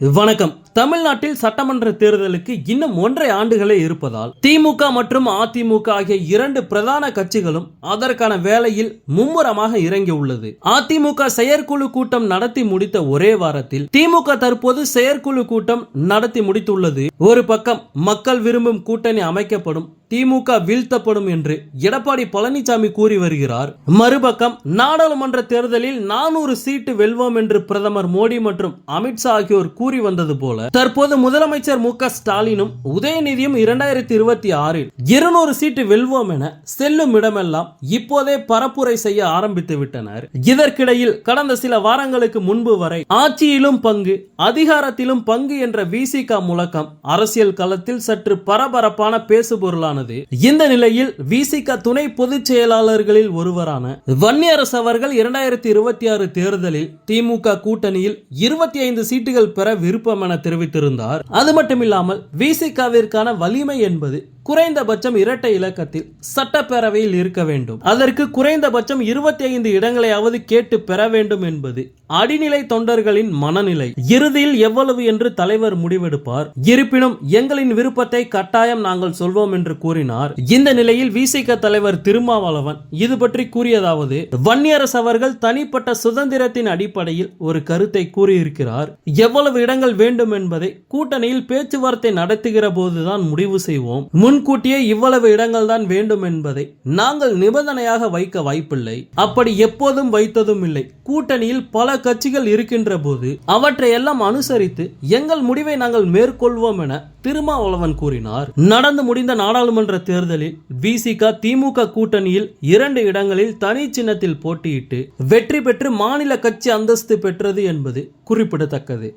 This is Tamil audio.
வணக்கம். தமிழ்நாட்டில் சட்டமன்ற தேர்தலுக்கு இன்னும் ஒன்றரை ஆண்டுகளே இருப்பதால் திமுக மற்றும் அதிமுக ஆகிய இரண்டு பிரதான கட்சிகளும் அதற்கான வேலையில் மும்முரமாக இறங்கியுள்ளது அதிமுக செயற்குழு கூட்டம் நடத்தி முடித்த ஒரே வாரத்தில் திமுக தற்போது செயற்குழு கூட்டம் நடத்தி முடித்துள்ளது. ஒரு பக்கம் மக்கள் விரும்பும் கூட்டணி அமைக்கப்படும் திமுக வீழ்த்தப்படும் என்று எடப்பாடி பழனிசாமி கூறி வருகிறார். மறுபக்கம் நாடாளுமன்ற தேர்தலில் நானூறு சீட்டு வெல்வோம் என்று பிரதமர் மோடி மற்றும் அமித்ஷா ஆகியோர் கூறி வந்தது போல தற்போது முதலமைச்சர் மு ஸ்டாலினும் உதயநிதியும் இரண்டாயிரத்தி இருபத்தி ஆறில் இருநூறு சீட்டு வெல்வோம் என செல்லும் இடமெல்லாம் இப்போதே பரப்புரை செய்ய ஆரம்பித்து விட்டனர். இதற்கிடையில் கடந்த சில வாரங்களுக்கு முன்பு வரை ஆட்சியிலும் பங்கு அதிகாரத்திலும் பங்கு என்ற விசிக முழக்கம் அரசியல் களத்தில் சற்று பரபரப்பான பேசுபொருளானது. இந்த நிலையில் விசிக துணை பொதுச் செயலாளர்களில் ஒருவரான வன்னியரசு அவர்கள் இரண்டாயிரத்தி இருபத்தி ஆறு தேர்தலில் திமுக கூட்டணியில் இருபத்தி ஐந்து சீட்டுகள் பெற விருப்பம் என தெரிவித்திருந்தார். அது மட்டுமில்லாமல் விசிகாவிற்கான வலிமை என்பது குறைந்தபட்சம் இரட்டை இலக்கத்தில் சட்டப்பேரவையில் இருக்க வேண்டும். அதற்கு குறைந்தபட்சம் இருபத்தி ஐந்து இடங்களையாவது கேட்டு பெற வேண்டும் என்பது அடிநிலை தொண்டர்களின் மனநிலை. இறுதியில் எவ்வளவு என்று தலைவர் முடிவெடுப்பார். இருப்பினும் எங்களின் விருப்பத்தை கட்டாயம் நாங்கள் சொல்வோம் என்று கூறினார். இந்த நிலையில் விசிக தலைவர் திருமாவளவன் இது பற்றி கூறியதாவது வன்னியரசு அவர்கள் தனிப்பட்ட சுதந்திரத்தின் அடிப்படையில் ஒரு கருத்தை கூறியிருக்கிறார். எவ்வளவு இடங்கள் வேண்டும் என்பதை கூட்டணியில் பேச்சுவார்த்தை நடத்துகிற போதுதான் முடிவு செய்வோம். முன் முன்கூட்டியே இவ்வளவு இடங்கள் தான் வேண்டும் என்பதை நாங்கள் நிபந்தனையாக வைக்க வாய்ப்பில்லை. அப்படி எப்போதும் வைத்ததும் இல்லை. கூட்டணியில் பல கட்சிகள் இருக்கின்ற போது அவற்றை எல்லாம் அனுசரித்து எங்கள் முடிவை நாங்கள் மேற்கொள்வோம் என திருமாவளவன் கூறினார். நடந்து முடிந்த நாடாளுமன்ற தேர்தலில் விசிக திமுக கூட்டணியில் இரண்டு இடங்களில் தனி சின்னத்தில் போட்டியிட்டு வெற்றி பெற்று மாநில கட்சி அந்தஸ்து பெற்றது என்பது குறிப்பிடத்தக்கது.